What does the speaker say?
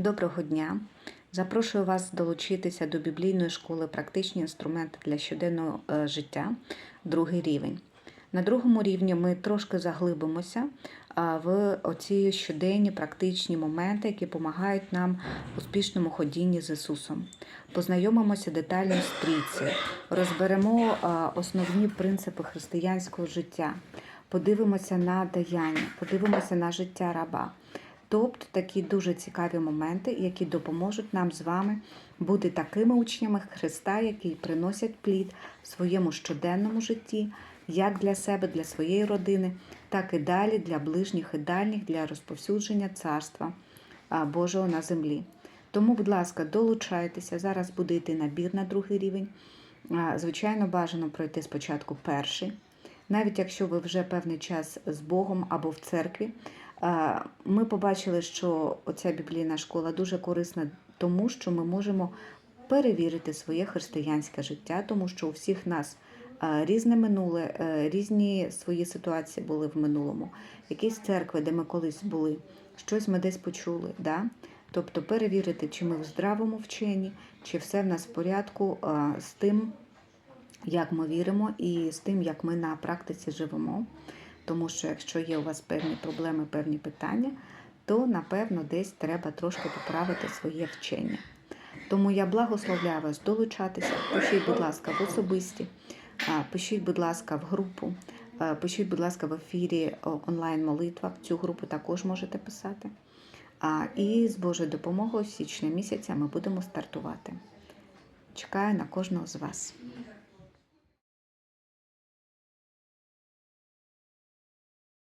Доброго дня! Запрошую вас долучитися до біблійної школи Практичні інструменти для щоденного е, життя, другий рівень. На другому рівні ми трошки заглибимося в оці щоденні практичні моменти, які допомагають нам в успішному ходінні з Ісусом. Познайомимося детально з трійці, розберемо основні принципи християнського життя, подивимося на даяння, подивимося на життя раба. Тобто такі дуже цікаві моменти, які допоможуть нам з вами бути такими учнями Христа, які приносять плід в своєму щоденному житті, як для себе, для своєї родини, так і далі для ближніх і дальніх, для розповсюдження царства Божого на землі. Тому, будь ласка, долучайтеся. Зараз буде йти набір на другий рівень. Звичайно, бажано пройти спочатку перший. Навіть якщо ви вже певний час з Богом або в церкві, ми побачили, що оця біблійна школа дуже корисна, тому що ми можемо перевірити своє християнське життя, тому що у всіх нас різне минуле, е, різні свої ситуації були в минулому, якісь церкви, де ми колись були, щось ми десь почули. Да? Тобто перевірити, чи ми в здравому вченні, чи все в нас в порядку з тим, як ми віримо, і з тим, як ми на практиці живемо. Тому що якщо є у вас певні проблеми, певні питання, то напевно десь треба трошки поправити своє вчення. Тому я благословляю вас долучатися. Пишіть, будь ласка, в особисті, пишіть, будь ласка, в групу, пишіть, будь ласка, в ефірі онлайн-молитва. В цю групу також можете писати. І з Божою допомогою з січня місяця ми будемо стартувати. Чекаю на кожного з вас.